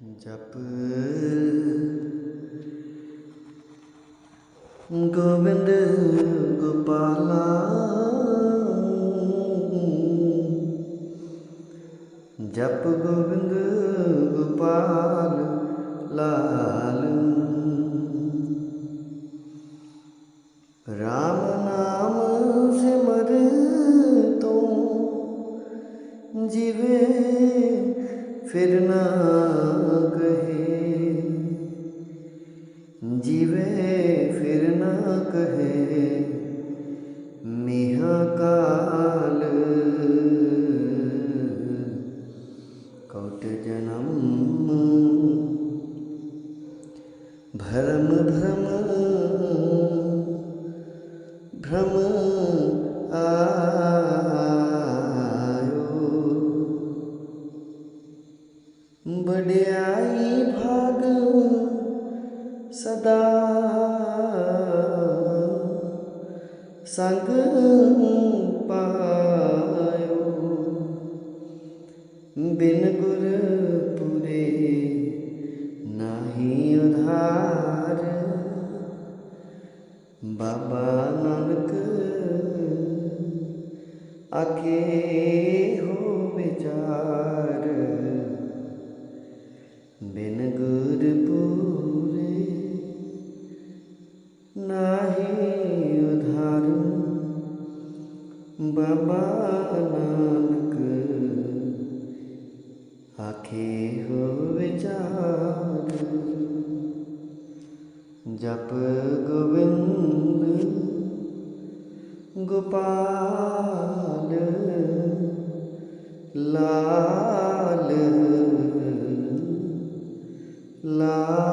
ਜਪ ਗੋਬਿੰਦ ਗੋਪਾਲਾ ਜਪ ਗੋਬਿੰਦ ਗੋਪਾਲ ਲਾਲ ਰਾਮ ਨਾਮ ਸਿਮਰ ਤੂੰ ਜਿਵੇ फिर ना कहे। जीवे फिर ना कहे। नेहा काल। कौट जन्म। भ्रम भ्रम। भ्रम ਵਡਿਆਈ ਭਾਗ ਸਦਾ ਸੰਗ ਪਾਇਓ। ਬਿਨ ਗੁਰ ਪੁਰੇ ਨਾਹੀ ਉਧਾਰ, ਬਾਬਾ ਨਾਨਕ ਆਖੇ ਹੋ ਵਿਚਾਰ। ਬਿਨ ਗੁਰ ਪੂਰੇ ਨਾਹੀ ਉਧਾਰ ਬਾਬਾ ਨਾਨਕ ਆਖੇ ਹੋ ਵਿਚਾਰ ਜਪ ਗੋਬਿੰਦ ਗੋਪਾਲ ਲਾ ਲਾਲ